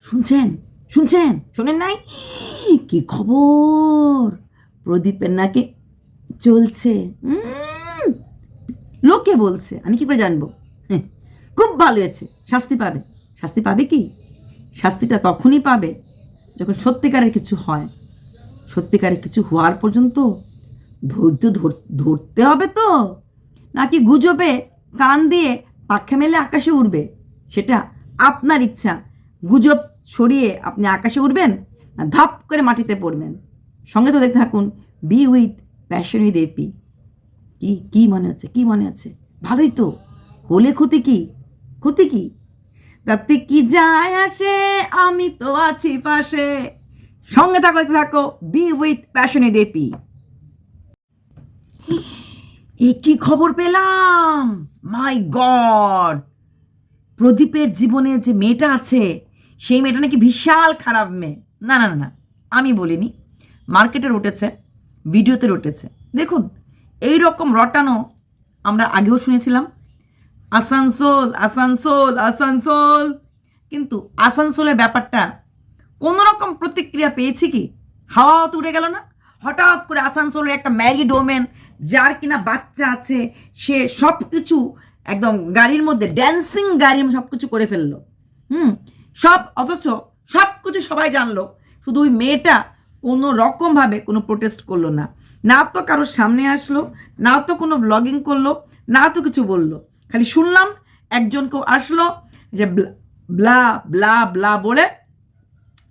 শুনছেন? শুনছেন? শোনেন নাই? কি খবর? প্রদীপের নাকি চলছে। লোকে বলছে আমি কি করে জানব? হ্যাঁ, খুব ভালো হয়েছে শাস্তি পাবে। শাস্তি পাবে কি? শাস্তিটা তখনই পাবে যখন সত্যিকারের কিছু হয়। সত্যিকারের কিছু হওয়ার পর্যন্ত ধৈর্য ধর- ধরতে হবে তো? নাকি গুজবে কান দিয়ে পাখা মেলে আকাশে উড়বে? সেটা আপনার ইচ্ছা। গুজব ছড়িয়ে আপনি আকাশে উঠবেন না ধাপ করে মাটিতে পড়বেন। সঙ্গে তো দেখতে থাকুন be with passion with AP কি কি মনে হচ্ছে কি মনে হচ্ছে ভালোই তো। হলে ক্ষতি কি? ক্ষতি কি? তাতে কি যায় আসে? আমি তো আছি পাশে। সঙ্গে থাকো থাকো be with passion with AP এ কি খবর পেলাম? মাই গড প্রদীপের জীবনে যে মেয়েটা আছে সেই মেয়েটা নাকি বিশাল খারাপ মেয়ে। না না না না, আমি বলিনি। মার্কেটে উঠেছে ভিডিওতে উঠেছে দেখুন এই রকম রটানো আমরা আগেও শুনেছিলাম, আসানসোল আসানসোল আসানসোল। কিন্তু আসানসোলের ব্যাপারটা কোনো রকম প্রতিক্রিয়া পেয়েছি কি? হাওয়া তো উড়ে গেল না? হঠাৎ করে আসানসোলের একটা ম্যারিড ওমেন যার কিনা বাচ্চা আছে, সে সব কিছু একদম গাড়ির মধ্যে ড্যান্সিং গাড়ির সব কিছু করে ফেলল। হুম সব, অথচ সব কিছু সবাই জানলো। শুধু ওই মেয়েটা কোনো রকমভাবে কোনো প্রোটেস্ট করল না। না তো কারোর সামনে আসলো, না তো কোনো ব্লগিং করল, না তো কিছু বলল। খালি শুনলাম একজন কেউ আসলো যে blah- blah blah blah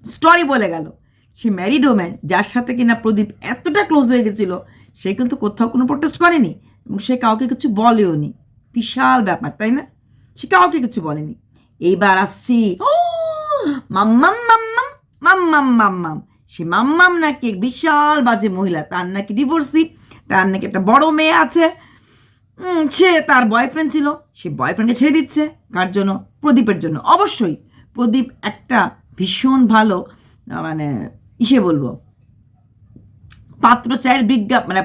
story বলে গেল। সে ম্যারিড ওম্যান যার সাথে কিনা প্রদীপ এতটা ক্লোজ হয়ে গেছিল, সে কিন্তু কোথাও কোনো প্রোটেস্ট করেনি এবং সে কাউকে কিছু বলেও নি বিশাল ব্যাপার, তাই না? সে কাউকে কিছু বলেনি। এইবার আসছি। ও মাম্মাম মাম্মাম মাম্মাম সে মাম্মাম নাকি এক বিশাল বাজে মহিলা, তার নাকি ডিভোর্সি তার নাকি একটা বড় মেয়ে আছে। সে তার বয়ফ্রেন্ড ছিল, সে বয়ফ্রেন্ডকে ছেড়ে দিচ্ছে। কার জন্য? প্রদীপের জন্য। অবশ্যই, প্রদীপ একটা ভীষণ ভালো মানে ইসে বলব। পাত্র চায়ের বিজ্ঞাপ মানে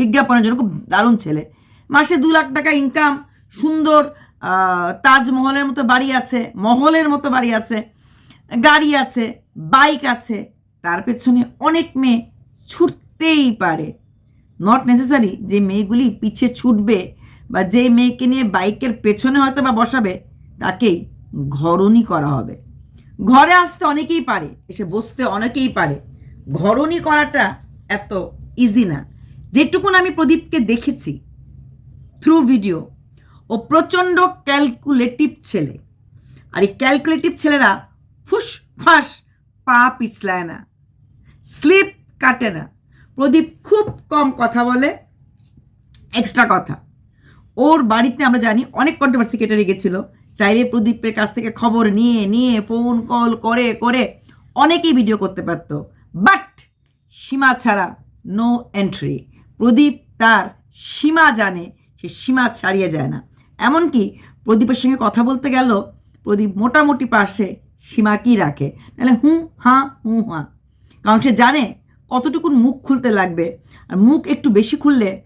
বিজ্ঞাপনের জন্য খুব দারুণ ছেলে। মাসে দু লাখ টাকা ইনকাম সুন্দর তাজমহলের মতো বাড়ি আছে, মহলের মতো বাড়ি আছে। গাড়ি আছে, বাইক আছে, তার পেছনে অনেক মেয়ে ছুটতেই পারে। নট নেসেসারি যে মেয়েগুলি পিছে ছুটবে বা যে মেয়েকে নিয়ে বাইকের পেছনে হয়তো বা বসাবে, তাকেই ঘরণী করা হবে। ঘরে আসতে অনেকেই পারে, এসে বসতে অনেকেই পারে। ঘরণী করাটা এত ইজি না। যেটুকুন আমি প্রদীপকে দেখেছি থ্রু ভিডিও ও প্রচণ্ড ক্যালকুলেটিভ ছেলে। আর এই ক্যালকুলেটিভ ছেলেরা ফুস, ফাঁস, পা পিছলায় না। স্লিপ কাটে না। প্রদীপ খুব কম কথা বলে এক্সট্রা কথা। ওর বাড়িতে আমরা জানি অনেক কন্ট্রোভার্সি কেটে রেখেছিল। চাইলে প্রদীপের কাছ থেকে খবর নিয়ে নিয়ে ফোন কল করে করে অনেকেই ভিডিও করতে পারতো। বাট সীমা ছাড়া নো এন্ট্রি প্রদীপ তার সীমা জানে, সে সীমা ছাড়িয়ে যায় না। এমনকি প্রদীপের সঙ্গে কথা বলতে গেল, প্রদীপ মোটামুটি পাশে সীমা কি রাখে। নাহলে হুঁ, হাঁ হুঁ, হাঁ। কারণ সে জানে কতটুকুন মুখ খুলতে লাগবে। আর মুখ একটু বেশি খুললে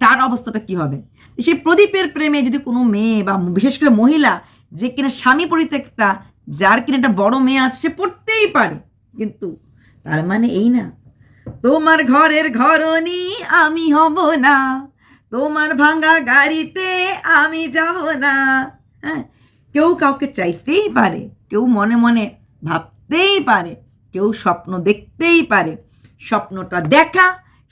তার অবস্থাটা কি হবে? সেই প্রদীপের প্রেমে যদি কোনো মেয়ে বা বিশেষ করে মহিলা যে কিনা স্বামী পরিত্যক্তা, যার কিনা একটা বড় মেয়ে আছে, সে পড়তেই পারে। কিন্তু তার মানে এই না। তোমার ঘরের ঘরনি আমি হব না। তোমার ভাঙা গাড়িতে আমি যাব না। হ্যাঁ? কেউ কাউকে চাইতেই পারে, কেউ মনে মনে ভাবতেই পারে, কেউ স্বপ্ন দেখতেই পারে। স্বপ্নটা দেখা,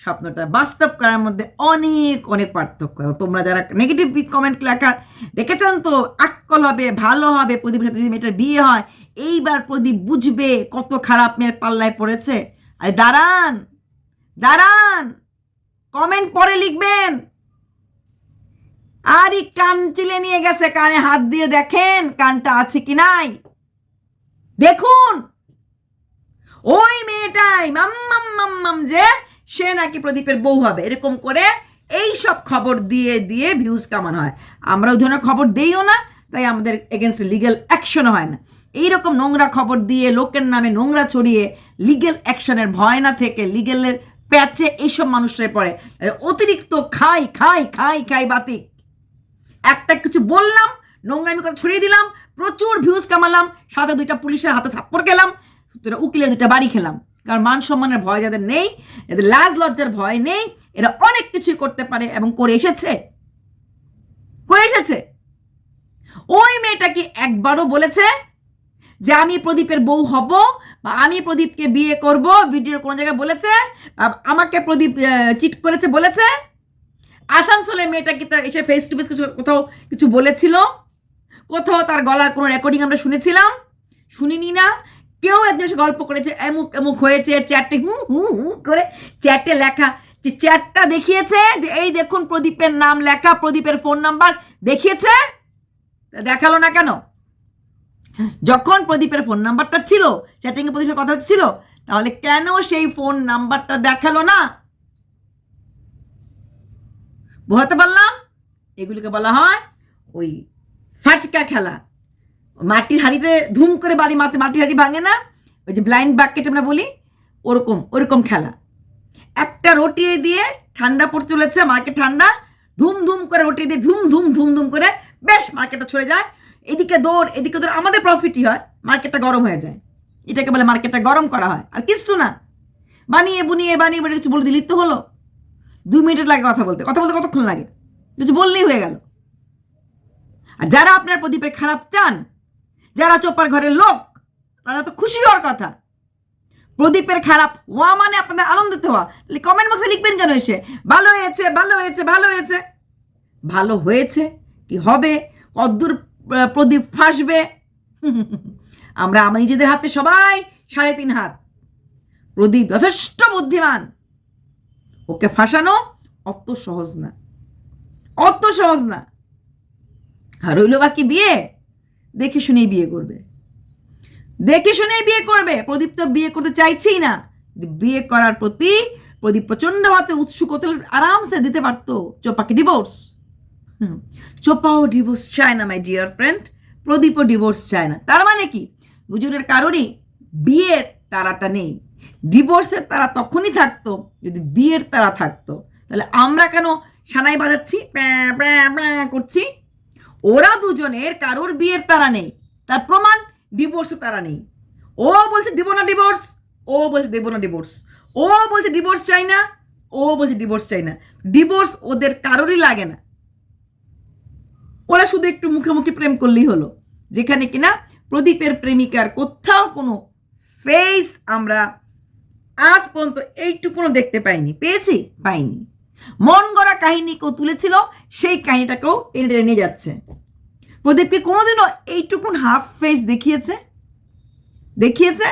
স্বপ্নটা বাস্তব করার মধ্যে অনেক অনেক পার্থক্য। তোমরা যারা নেগেটিভ কমেন্ট লেখার দেখেছেন তো আক্কল হবে, ভালো হবে প্রদীপের সাথে যদি মেয়েটার বিয়ে হয়, এইবার প্রদীপ বুঝবে কত খারাপ মেয়ের পাল্লায় পড়েছে। আরে দাঁড়ান দাঁড়ান কমেন্ট পরে লিখবেন। আরে কান চিলে নিয়ে গেছে, কানে হাত দিয়ে দেখেন কানটা আছে কি নাই। দেখুন, ওই মেয়েটাই মাম্মাম যে, সে নাকি প্রদীপের বউ হবে। এরকম করে এই সব খবর দিয়ে দিয়ে ভিউজ কামানো হয়। আমরা ওই ধরনের খবর দিইও না, তাই আমাদের এগেনস্ট লিগ্যাল অ্যাকশনও হয় না। এইরকম নোংরা খবর দিয়ে, লোকের নামে নোংরা ছড়িয়ে লিগ্যাল অ্যাকশনের ভয় না থেকে লিগ্যালের প্যাচে এইসব মানুষরাই পড়ে। অতিরিক্ত খাই খাই খাই খাই বাতিক। একটা কিছু বললাম, নোংরামি কথা ছড়িয়ে দিলাম, প্রচুর ভিউজ কামালাম, সাথে দুইটা পুলিশের হাতে থাপ্পড় খেলাম দুটা উকিলের দুটা বাড়ি খেলাম। কারণ মান সম্মানের ভয় যাদের নেই, এদের লাজ লজ্জার ভয় নেই, এরা অনেক কিছুই করতে পারে এবং করে এসেছে। করে এসেছে। ওই মেয়েটা কি একবারও বলেছে যে, আমি প্রদীপের বউ হব বা আমি প্রদীপকে বিয়ে করব। ভিডিওর কোনো জায়গায় বলেছে আমাকে প্রদীপ চিট করেছে, বলেছে আসানসোলের মেয়েটা কি তার এসে ফেস টু ফেস কিছু কোথাও কিছু বলেছিল? কোথাও তার গলার কোনো রেকর্ডিং আমরা শুনেছিলাম? শুনিনি না। কেউ একজন এসে গল্প করেছে, এমুক এমুক হয়েছে চ্যাটে হু হু হু করে চ্যাটে লেখা। যে চ্যাটটা দেখিয়েছে যে এই দেখুন প্রদীপের নাম লেখা, প্রদীপের ফোন নাম্বার দেখিয়েছে। দেখাল না কেন? যখন প্রদীপের ফোন নাম্বারটা ছিল চ্যাটিংয়ে প্রদীপের কথা ছিল, তাহলে কেন সেই ফোন নাম্বারটা দেখাল না? বোঝাতে পারলাম? এগুলিকে বলা হয় ওই ফাটকা খেলা। মাটির হাঁড়িতে ধুম করে বাড়ি মাতে মাটির হাঁড়ি ভাঙে না? ওই যে ব্লাইন্ড বাকেট আমরা বলি, ওরকম ওরকম খেলা। একটা রুটি দিয়ে ঠান্ডা পড়তে চলেছে, মার্কেট ঠান্ডা, ধুম ধুম করে রুটি দিয়ে ধুম ধুম ধুম ধুম করে বেশ মার্কেটটা ছড়ে যায়। এদিকে দৌড় এদিকে দৌড়, আমাদের প্রফিটই হয়, মার্কেটটা গরম হয়ে যায়। এটাকে বলে মার্কেটটা গরম করা হয়। আর কিচ্ছু না। বানিয়ে বুনিয়ে বানিয়ে বানিয়ে কিছু বলে দিলেই তো হলো। দুই মিনিট লাগে কথা বলতে। কথা বলতে কতক্ষণ লাগে? কিছু বললেই হয়ে গেল। আর যারা আপনার প্রদীপের খারাপ চান, যারা চোপার ঘরের লোক, তারা তো খুশি হওয়ার কথা। প্রদীপের খারাপ হওয়া মানে আপনাদের আনন্দিত হওয়া। কমেন্ট বক্সে লিখবেন কেন এসে? ভালো হয়েছে ভালো হয়েছে ভালো হয়েছে। ভালো হয়েছে কি হবে? কদ্দূর প্রদীপ ফাঁসবে। আমরা, আমার নিজেদের হাতে সবাই সাড়ে তিন হাত। প্রদীপ যথেষ্ট বুদ্ধিমান। ওকে ফাঁসানো অত সহজ না। অত সহজ না। আর রইল বাকি বিয়ে? দেখে শুনেই বিয়ে করবে। দেখে শুনেই বিয়ে করবে। প্রদীপ তো বিয়ে করতে চাইছেই না। বিয়ে করার প্রতি প্রদীপ প্রচণ্ড হাতে উৎসুক আরামসে দিতে পারতো। চোপাকে ডিভোর্স চোপাও ডিভোর্স চায় না মাই ডিয়ার ফ্রেন্ড প্রদীপও ডিভোর্স চায় না। তার মানে কি? দুজনের কারোরই বিয়ের তারাটা নেই। ডিভোর্সের তারা তখনই থাকতো, যদি বিয়ের তারা থাকতো। তাহলে আমরা কেন সানাই বাজাচ্ছি? করছি? ওরা দুজনের কারোর বিয়ের তারা নেই। তার প্রমাণ ডিভোর্সের তারা নেই। ও বলছে দেবো না ডিভোর্স ও বলছে দেবো না ডিভোর্স ও বলছে ডিভোর্স চাই না, ও বলছে ডিভোর্স চাই না। ডিভোর্স ওদের কারোরই লাগে না। ওরা শুধু একটু মুখোমুখি প্রেম করলেই হলো। যেখানে কিনা প্রদীপের প্রেমিকার কোথাও কোনো ফেস আমরা আজ পর্যন্ত এইটুকুনো দেখতে পাইনি, পেয়েছি? পাইনি। মন গড়া কাহিনী কেউ তুলেছিল, সেই কাহিনীটাকেও টেনে টেনে নিয়ে যাচ্ছে। প্রদীপ কি কোনোদিনও এইটুকুন হাফ ফেস দেখিয়েছে? দেখিয়েছে?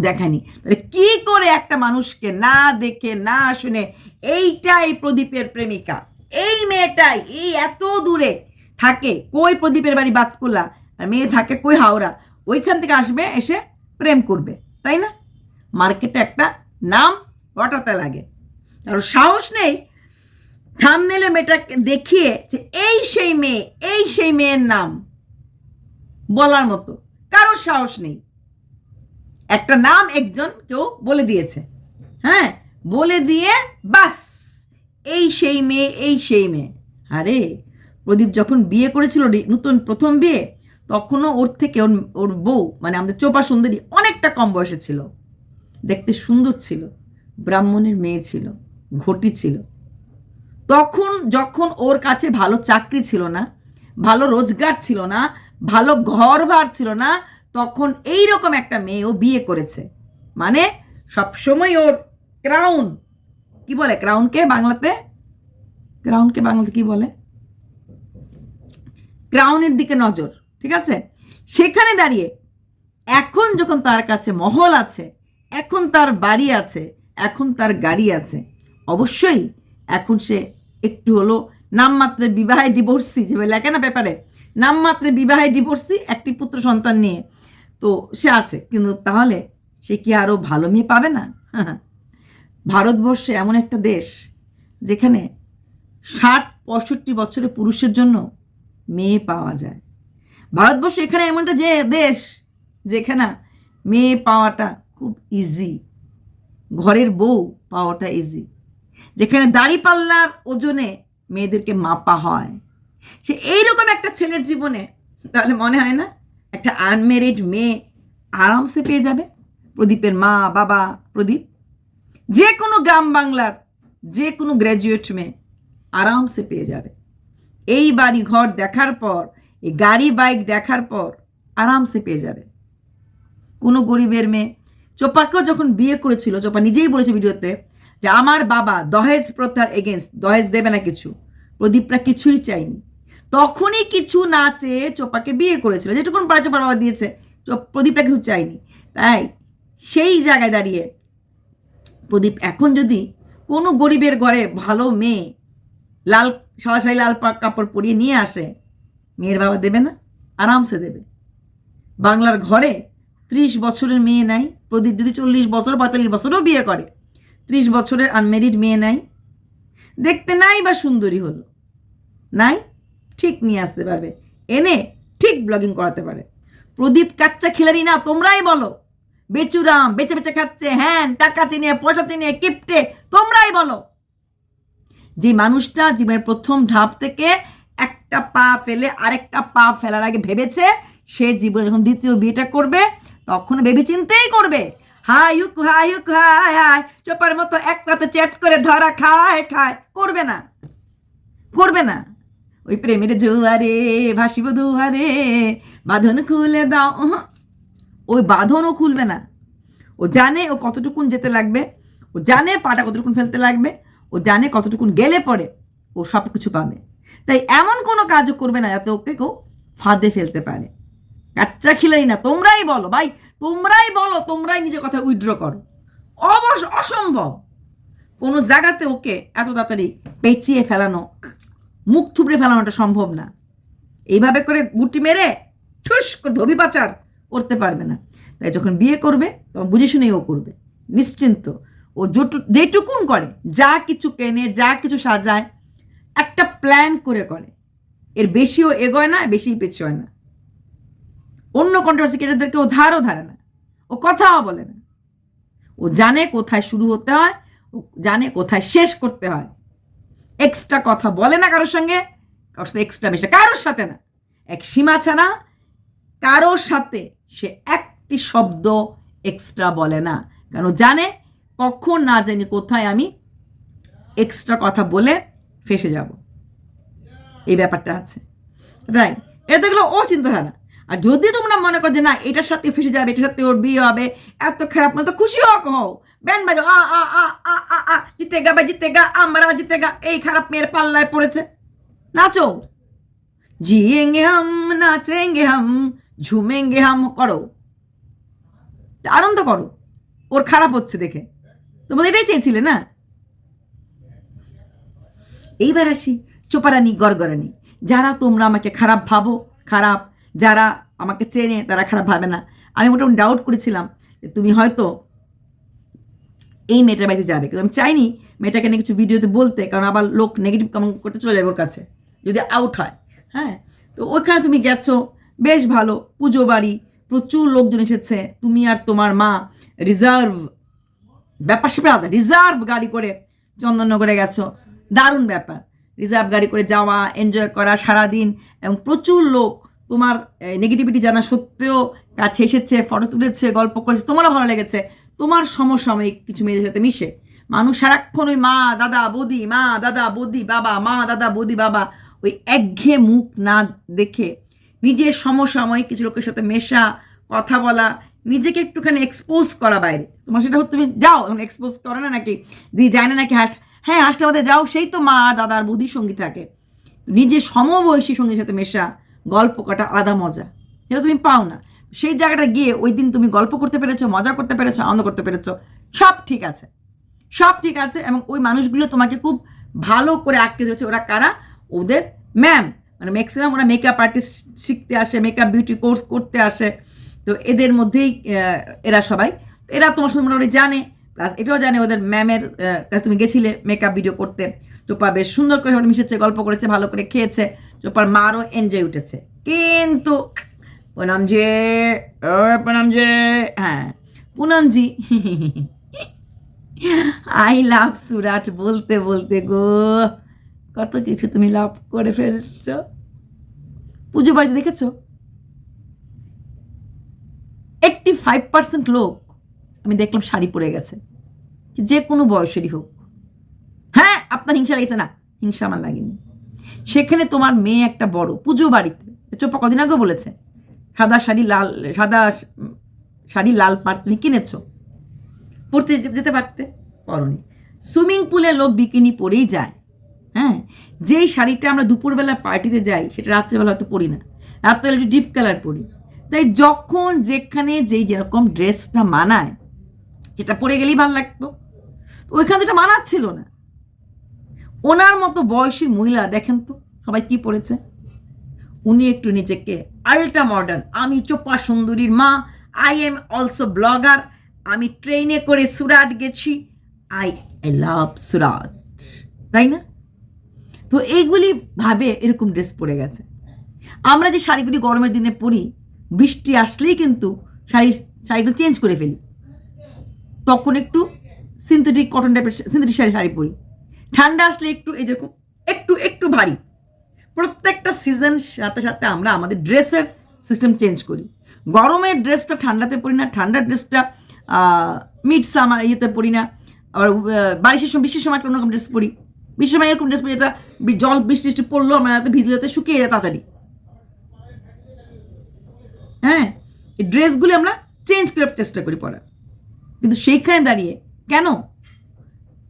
দেখানি তাহলে কি করে একটা মানুষকে না দেখে, না শুনে এইটাই প্রদীপের প্রেমিকা? এই মেয়েটাই, এই এত দূরে থাকে, কই প্রদীপের বাড়ি বাতকুলা? আর মেয়ে থাকে কই হাওড়া? ওইখান থেকে আসবে, এসে প্রেম করবে। তাই না? মার্কেটে একটা নাম রটাতে লাগে। আর সাহস নেই থামনেলে মেয়েটাকে দেখিয়ে যে এই সেই মেয়ে, এই সেই মেয়ের নাম বলার মতো। কারোর সাহস নেই। একটা নাম একজন কেউ বলে দিয়েছে। হ্যাঁ? বলে দিয়ে বাস, এই সেই মেয়ে, এই সেই মেয়ে। আরে, প্রদীপ যখন বিয়ে করেছিল, নতুন প্রথম বিয়ে তখনও ওর থেকে ওর ওর বউ মানে আমাদের চোপা সুন্দরী অনেকটা কম বয়সে ছিল। দেখতে সুন্দর ছিল, ব্রাহ্মণের মেয়ে ছিল, ঘটি ছিল। তখন যখন ওর কাছে ভালো চাকরি ছিল না, ভালো রোজগার ছিল না, ভালো ঘর ভার ছিল না, তখন এই রকম একটা মেয়ে ও বিয়ে করেছে। মানে সবসময় ওর ক্রাউন, কি বলে ক্রাউনকে বাংলাতে? ক্রাউনকে বাংলাতে কি বলে? ক্রাউনের দিকে নজর। ঠিক আছে? সেখানে দাঁড়িয়ে, এখন যখন তার কাছে মহল আছে, এখন তার বাড়ি আছে, এখন তার গাড়ি আছে, অবশ্যই এখন সে একটু হলো নামমাত্রে বিবাহে ডিভোর্সি যে লেখে না ব্যাপারে? নামমাত্রে বিবাহে ডিভোর্সি একটি পুত্র সন্তান নিয়ে তো সে আছে। কিন্তু তাহলে সে কি আরও ভালো মেয়ে পাবে না? ভারতবর্ষে এমন একটা দেশ যেখানে ষাট, পঁয়ষট্টি বছরের পুরুষের জন্য মেয়ে পাওয়া যায়। ভারতবর্ষ এখানে এমন একটা যে দেশ যেখানে মেয়ে পাওয়াটা খুব ইজি ঘরের বউ পাওয়াটা ইজি যেখানে দাড়িপাল্লার ওজনে মেয়েদেরকে মাপা হয়। সে এইরকম একটা ছেলের জীবনে তাহলে মনে হয় না একটা আনমেরিড মেয়ে আরামসে পেয়ে যাবে? প্রদীপের মা, বাবা, প্রদীপ? যে কোনো গ্রাম বাংলার যে কোনো গ্র্যাজুয়েট মেয়ে আরামসে পেয়ে যাবে। এই বাড়ি ঘর দেখার পর এই গাড়ি, বাইক দেখার পর আরামসে পেয়ে যাবে। কোনো গরিবের মেয়ে, চোপাকেও যখন বিয়ে করেছিল, চোপা নিজেই বলেছে ভিডিওতে যে আমার বাবা দহেজ প্রথার এগেনস্ট দহেজ দেবে না কিছু। প্রদীপরা কিছুই চাইনি তখনই কিছু না চেয়ে চোপাকে বিয়ে করেছিল। যেটুকুন পারে চোপার বাবা দিয়েছে প্রদীপরা কিছু চাইনি তাই সেই জায়গায় দাঁড়িয়ে প্রদীপ এখন যদি কোনো গরিবের ঘরে ভালো মেয়ে লাল, সাদা শাড়ি, লাল কাপড় পরিয়ে নিয়ে আসে মেয়ের বাবা দেবে না? আরামসে দেবে। বাংলার ঘরে ত্রিশ বছরের মেয়ে নাই, প্রদীপ যদি চল্লিশ বছর, পঁয়তাল্লিশ বছরও বিয়ে করে। ত্রিশ বছরের আনমেরিড মেয়ে নাই। দেখতে নাই বা সুন্দরী হলো। নাই? ঠিক নিয়ে আসতে পারবে। এনে ঠিক ব্লগিং করাতে পারে। প্রদীপ কাচ্চা খিলাড়ি না, তোমরাই বলো। বেচুরাম, বেচে বেচে খাচ্ছে হ্যাঁ টাকা চিনিয়ে পয়সা চিনিয়ে কিপটে, তোমরাই বলো। যে মানুষটা জীবনের প্রথম ধাপ থেকে একটা পা ফেলে আরেকটা পা ফেলার আগে ভেবেছে সে জীবনে যখন দ্বিতীয় বিয়েটা করবে তখন ভেবে চিন্তেই করবে। হাই হুক, হাই হাই চোপার মতো এক রাতে চ্যাট করে ধরা খায় খায়। করবে না। করবে না। ওই প্রেমের জোয়ারে, ভাসিব দুয়ারে, বাঁধন খুলে দাও। ওই বাঁধনও খুলবে না। ও জানে ও কতটুকুন যেতে লাগবে। ও জানে পাটা কতটুকুন ফেলতে লাগবে। ও জানে কতটুকুন গেলে পরে ও সব কিছু পাবে। তাই এমন কোনো কাজও করবে না যাতে ওকে কেউ ফাঁদে ফেলতে পারে। কাচ্চা খিলাই না, তোমরাই বলো, ভাই, তোমরাই বলো, তোমরাই নিজের কথা উইথড্র করো। অবশ্য অসম্ভব। কোনো জায়গাতে ওকে এত তাড়াতাড়ি পেঁচিয়ে ফেলানো, মুখ থুবড়ে ফেলানোটা সম্ভব না। এইভাবে করে গুটি মেরে ঠুস করে ধবি পাচার করতে পারবে না। তাই যখন বিয়ে করবে, তখন বুঝে শুনেই ও করবে। নিশ্চিন্ত। ও যেটু, যেটুকুন করে, যা কিছু কেনে, যা কিছু সাজায় একটা প্ল্যান করে করে। এর বেশিও এগোয় না বেশি পেছোয় না। অন্য কন্ট্রোভার্সি ক্রিয়েটারদেরকে ও ধারও ধারে না। ও কথাও বলে না। ও জানে কোথায় শুরু হতে হয়, ও জানে কোথায় শেষ করতে হয়। এক্সট্রা কথা বলে না কারোর সঙ্গে, কারোর সাথে এক্সট্রা মেশে, কারোর সাথে না। এক সীমা ছাড়া কারোর সাথে সে একটি শব্দ এক্সট্রা বলে না। কেন জানে কখন না জানি কোথায় আমি এক্সট্রা কথা বলে ফেসে যাব। এই ব্যাপারটা আছে। রাইট এটা দেখল ও চিন্তাধারা আর যদি তোমরা মনে করো যে না, এটার সাথে ফেসে যাবে, এটার সাথে ওর বিয়ে হবে, এত খারাপ না, তো খুশি হোক হও। ব্যান্ড বাজো। আ আ আ আ আ আ জিতেগা বা জিতেগা আমরা জিতেগা এই খারাপ মেয়ের পাল্লায় পড়েছে। নাচো। জিয়েঙ্গে হাম, নাচেঙ্গে হাম, ঝুমেঙ্গে হাম, করো। আনন্দ করো। ওর খারাপ হচ্ছে দেখে। তোমরা এটাই চেয়েছিলে না? এইবার আসি, চোপারানি, গড়গড়ানি। যারা তোমরা আমাকে খারাপ ভাবো, খারাপ, যারা আমাকে চেনে, তারা খারাপ ভাবে না। আমি মোটামুটি ডাউট করেছিলাম তুমি হয়তো এই মেয়েটার বাড়িতে যাবে। কিন্তু আমি চাইনি মেয়েটাকে নিয়ে কিছু ভিডিওতে বলতে, কারণ আবার লোক নেগেটিভ কমেন্ট করতে চলে যাবে ওর কাছে, যদি আউট হয়। হ্যাঁ? তো ওইখানে তুমি গেছো, বেশ ভালো, পুজো বাড়ি, প্রচুর লোকজন এসেছে, তুমি আর তোমার মা রিজার্ভ ব্যাপার সেটা আলাদা রিজার্ভ গাড়ি করে চন্দননগরে গেছো। দারুণ ব্যাপার। রিজার্ভ গাড়ি করে যাওয়া এনজয় করা সারাদিন এবং প্রচুর লোক তোমার নেগেটিভিটি জানা সত্ত্বেও কাছে এসেছে ফটো তুলেছে, গল্প করেছে, তোমারও ভালো লেগেছে। তোমার সমসাময়িক কিছু মেয়েদের সাথে মিশে। মানুষ সারাক্ষণ ওই মা, দাদা, বৌদি, মা, দাদা, বৌদি, বাবা, মা, দাদা, বৌদি, বাবা, ওই একঘেয়ে মুখ না দেখে নিজের সমসাময়িক কিছু লোকের সাথে মেশা, কথা বলা, নিজেকে একটুখানি এক্সপোজ করা বাইরে। তোমার সেটা তুমি যাও, এখন এক্সপোজ করে না নাকি? দিয়ে যায় না নাকি? হাস হ্যাঁ হাসটাবাদে যাও। সেই তো মা আর দাদার বৌদির সঙ্গী থাকে। নিজের সমবয়সী সঙ্গীর সাথে মেশা গল্প কাটা আলাদা মজা। সেটা তুমি পাও না। সেই জায়গাটা গিয়ে ওই দিন তুমি গল্প করতে পেরেছ, মজা করতে পেরেছ, আনন্দ করতে পেরেছ। সব ঠিক আছে। সব ঠিক আছে এবং ওই মানুষগুলো তোমাকে খুব ভালো করে আটকে ধরেছে। ওরা কারা? ওদের ম্যাম মানে ম্যাক্সিমাম ওরা মেকআপ আর্টিস্ট শিখতে আসে মেকআপ বিউটি কোর্স করতে আসে। তো এদের মধ্যেই এরা সবাই। এরা তোমার সাথে মোটামুটি জানে। প্লাস এটাও জানে ওদের ম্যামের কাছে তুমি গেছিলে মেকআপ ভিডিও করতে। চোপা বেশ সুন্দর করে মিশেছে, গল্প করেছে, ভালো করে খেয়েছে। চোপার মারও এনজয় উঠেছে। কিন্তু পুনম যে হ্যাঁ পুনমজি আই লাভ সুরাট বলতে বলতে গো, কত কিছু তুমি লাভ করে ফেলছ। পুজো বাড়িতে দেখেছ? এইটটি ফাইভ পার্সেন্ট লোক আমি দেখলাম শাড়ি পরে গেছে। যে কোনো বয়সেরই হোক। হ্যাঁ আপনার হিংসা লেগেছে না? হিংসা আমার লাগেনি। সেখানে তোমার মেয়ে একটা বড়, পুজো বাড়িতে। চোপা কদিন আগে বলেছে, সাদা শাড়ি লাল, সাদা শাড়ি লাল পাড় তুমি কিনেছ? পড়তে যেতে পারতে? পরনি সুইমিং পুলে লোক বিকিনি পরেই যায়। হ্যাঁ যেই শাড়িটা আমরা দুপুরবেলা পার্টিতে যাই, সেটা রাত্রেবেলা হয়তো পরি না। রাত্রেবেলা একটু ডিপ কালার পরি। তাই যখন যেখানে যেই যেরকম ড্রেসটা মানায় সেটা পরে গেলেই ভালো লাগতো। তো ওইখানে এটা মানাচ্ছিল না। ওনার মতো বয়সী মহিলা দেখেন তো সবাই কি পড়েছে। উনি একটু নিজেকে আল্ট্রা মডার্ন আমি চোপা সুন্দরীর মা আই এম অলসো ব্লগার আমি ট্রেনে করে সুরাট গেছি। I I love Surat. তাই না? তো এইগুলি ভাবে এরকম ড্রেস পরে গেছে। আমরা যে শাড়িগুলি গরমের দিনে পরি, বৃষ্টি আসলেই কিন্তু শাড়ি, শাড়িগুলো চেঞ্জ করে ফেলি। তখন একটু সিনথেটিক কটন টাইপের সিনথেটিক শাড়ি শাড়ি পরি। ঠান্ডা আসলে একটু এই যেরকম একটু একটু ভারী। প্রত্যেকটা সিজন সাথে সাথে আমরা আমাদের ড্রেসের সিস্টেম চেঞ্জ করি। গরমের ড্রেসটা ঠান্ডাতে পরি না ঠান্ডার ড্রেসটা মিড সামার ইয়েতে পরি না আর আহ, বারিশের সময় বৃষ্টির সময় একটা অন্যরকম ড্রেস পরি। বৃষ্টির সময় এরকম ড্রেস পরি যেটা জল বৃষ্টি টিষ্টি পড়ল আমরা যাতে ভিজলে যাতে শুকিয়ে যায় তাড়াতাড়ি। হ্যাঁ এই ড্রেসগুলি আমরা চেঞ্জ করার চেষ্টা করি পরার। কিন্তু সেইখানে দাঁড়িয়ে, কেন?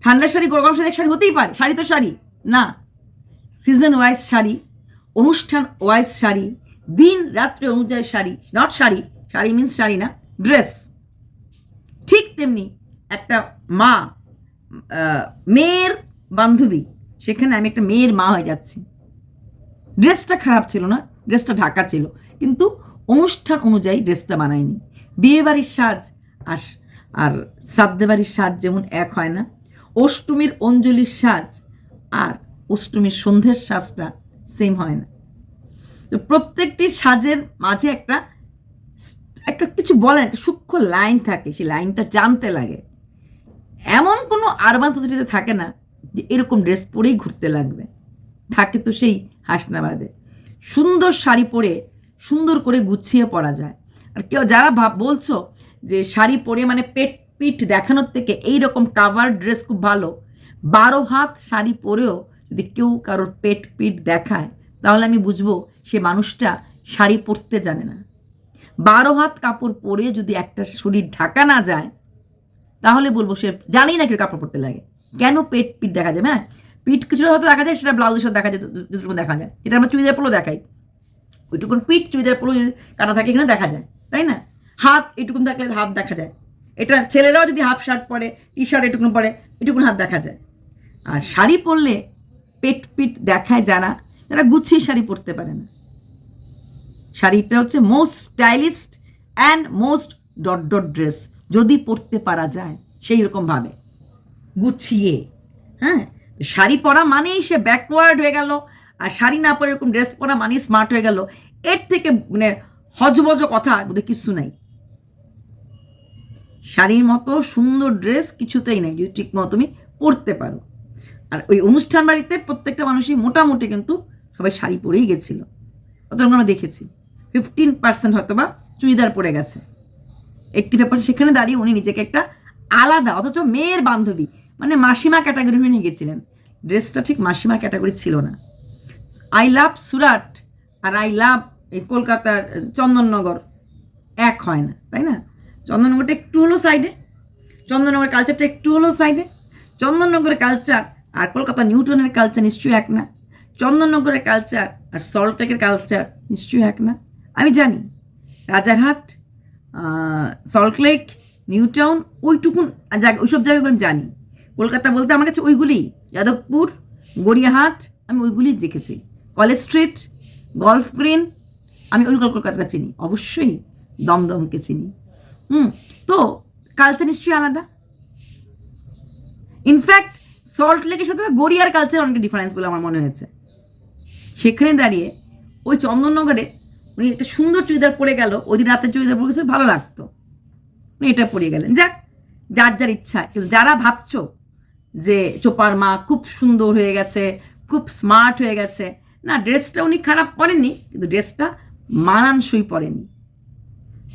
ঠান্ডার শাড়ি, গরম শাড়ি এক শাড়ি হতেই পারে, শাড়ি তো শাড়ি। না সিজন ওয়াইজ শাড়ি, অনুষ্ঠান ওয়াইজ শাড়ি, দিন রাত্রে অনুযায়ী শাড়ি নট শাড়ি শাড়ি মিন্স শাড়ি না ড্রেস ঠিক তেমনি একটা মা মেয়ের বান্ধবী, সেখানে আমি একটা মেয়ের মা হয়ে যাচ্ছি। ড্রেসটা খারাপ ছিল না, ড্রেসটা ঢাকা ছিল, কিন্তু অনুষ্ঠান অনুযায়ী ড্রেসটা বানায়নি বিয়ে বাড়ির সাজ আর আর শ্রাদ্ধে বাড়ির সাজ যেমন এক হয় না, অষ্টমীর অঞ্জলির সাজ আর অষ্টমীর সন্ধ্যের সাজটা সেম হয় না। তো প্রত্যেকটি সাজের মাঝে একটা একটা কিছু বলে একটা সূক্ষ্ম লাইন থাকে, সেই লাইনটা জানতে লাগে। এমন কোনো আরবান সোসাইটিতে থাকে না যে এরকম ড্রেস পরেই ঘুরতে লাগবে। থাকে তো সেই হাসনাবাদে। সুন্দর শাড়ি পরে সুন্দর করে গুছিয়ে পরা যায়। আর কেউ যারা ভাব বলছো যে শাড়ি পরে মানে পেট পিঠ দেখানোর থেকে এই রকম কাভার ড্রেস খুব ভালো। বারো হাত শাড়ি পরেও যদি কেউ কারোর পেট পিঠ দেখায়, তাহলে আমি বুঝব সে মানুষটা শাড়ি পরতে জানে না। বারো হাত কাপড় পরে যদি একটা শরীর ঢাকা না যায়, তাহলে বলব সে জানেই না কি কাপড় পরতে লাগে। কেন পেট পিঠ দেখা যাবে হ্যাঁ পিঠ কিছুটা হয়তো দেখা যায়, সেটা ব্লাউজের সাথে দেখা যায় যতটুকু দেখা যায়। এটা আমরা চুড়িদার পরেও দেখাই। ওইটুকুন পিঠ চুড়িদার পরেও যদি কাটা থাকে এখানে দেখা যায়, তাই না? হাত এটুকুন থাকলে হাত দেখা যায়। এটা ছেলেরাও যদি হাফ শার্ট পরে টি শার্ট এটুকুন পরে, এটুকুন হাত দেখা যায়। আর শাড়ি পরলে পেট পিট দেখায় যারা যারা গুছিয়ে শাড়ি পরতে পারে না। শাড়িটা হচ্ছে most stylist and most dot dot dress যদি পরতে পারা যায়, সেই রকমভাবে গুছিয়ে হ্যাঁ? শাড়ি পরা মানেই সে ব্যাকওয়ার্ড হয়ে গেল, আর শাড়ি না পরে এরকম ড্রেস পরা মানেই স্মার্ট হয়ে গেল। এর থেকে মানে হজবজ কথা, বোধহয় কিছু নাই। শাড়ির মতো সুন্দর ড্রেস কিছুতেই নেই, যদি ঠিক মতো তুমি পরতে পারো। আর ওই অনুষ্ঠান বাড়িতে প্রত্যেকটা মানুষই মোটামুটি কিন্তু সবাই শাড়ি পরেই গেছিল। অত আমরা দেখেছি ফিফটিন পার্সেন্ট হয়তো বা চুড়িদার পরে গেছে। এইটটি পার্সেন্ট সেখানে দাঁড়িয়ে উনি নিজেকে একটা আলাদা, অথচ মেয়ের বান্ধবী মানে মাসিমা ক্যাটাগরি হয়ে নিয়ে গেছিলেন ড্রেসটা ঠিক মাসিমা ক্যাটাগরি ছিল না। আই লাভ সুরাট আর আই লাভ এই কলকাতার, চন্দননগর এক হয় না, তাই না? চন্দননগরটা একটু হলো সাইডে চন্দননগরের কালচারটা একটু হলো সাইডে চন্দননগরের কালচার আর কলকাতা নিউটনের কালচার নিশ্চয়ই এক না, চন্দননগরের কালচার আর সল্টলেকের কালচার নিশ্চয়ই এক না। আমি জানি রাজারহাট সল্টলেক নিউটাউন, ওইটুকুন জায়গা, ওইসব জায়গাগুলো আমি জানি। কলকাতা বলতে আমার কাছে ওইগুলি, যাদবপুর, গড়িয়াহাট, আমি ওইগুলি দেখেছি। কলেজ স্ট্রিট গল্ফ গ্রিন আমি ওই কলকাতাটা চিনি, অবশ্যই দমদমকে চিনি। হুম, তো কালচার নিশ্চয়ই আলাদা। ইনফ্যাক্ট সল্ট লেকের সাথে গড়িয়ার কালচার অনেক ডিফারেন্স বলে আমার মনে হয়েছে। সেখানে দাঁড়িয়ে ওই চন্দননগরে উনি একটা সুন্দর চুড়িদার পরে গেল, ওই দিন রাতের চুড়িদার পরে ভালো লাগতো। উনি এটা পরে গেলেন। যাক, যার যার ইচ্ছা। কিন্তু যারা ভাবছ যে চোপার মা খুব সুন্দর হয়ে গেছে, খুব স্মার্ট হয়ে গেছে, না ড্রেসটা উনি খারাপ পরেননি, কিন্তু ড্রেসটা মানানসই পরেনি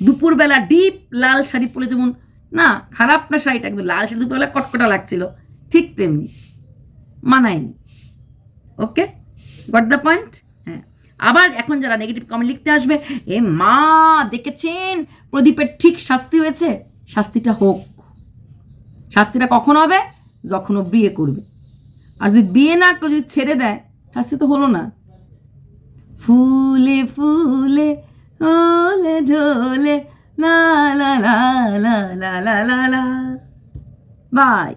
দুপুরবেলা ডিপ লাল শাড়ি পরে যেমন, না, খারাপ না শাড়িটা, কিন্তু লাল শাড়ি দুপুরবেলা কটকটা লাগছিল। ঠিক তেমনি, মানায়নি। ওকে? গট দ্য পয়েন্ট হ্যাঁ। আবার এখন যারা নেগেটিভ কমেন্ট লিখতে আসবে, এ মা, দেখেছেন? প্রদীপের ঠিক শাস্তি হয়েছে? শাস্তিটা হোক। শাস্তিটা কখন হবে? যখন ও বিয়ে করবে। আর যদি বিয়ে না করে যদি ছেড়ে দেয়, শাস্তি তো হলো না। ফুলে ফুলে ഓലെ ജോലെ ലാ ലാ ലാ ലാ ലാ ലാ ലാ ബായ്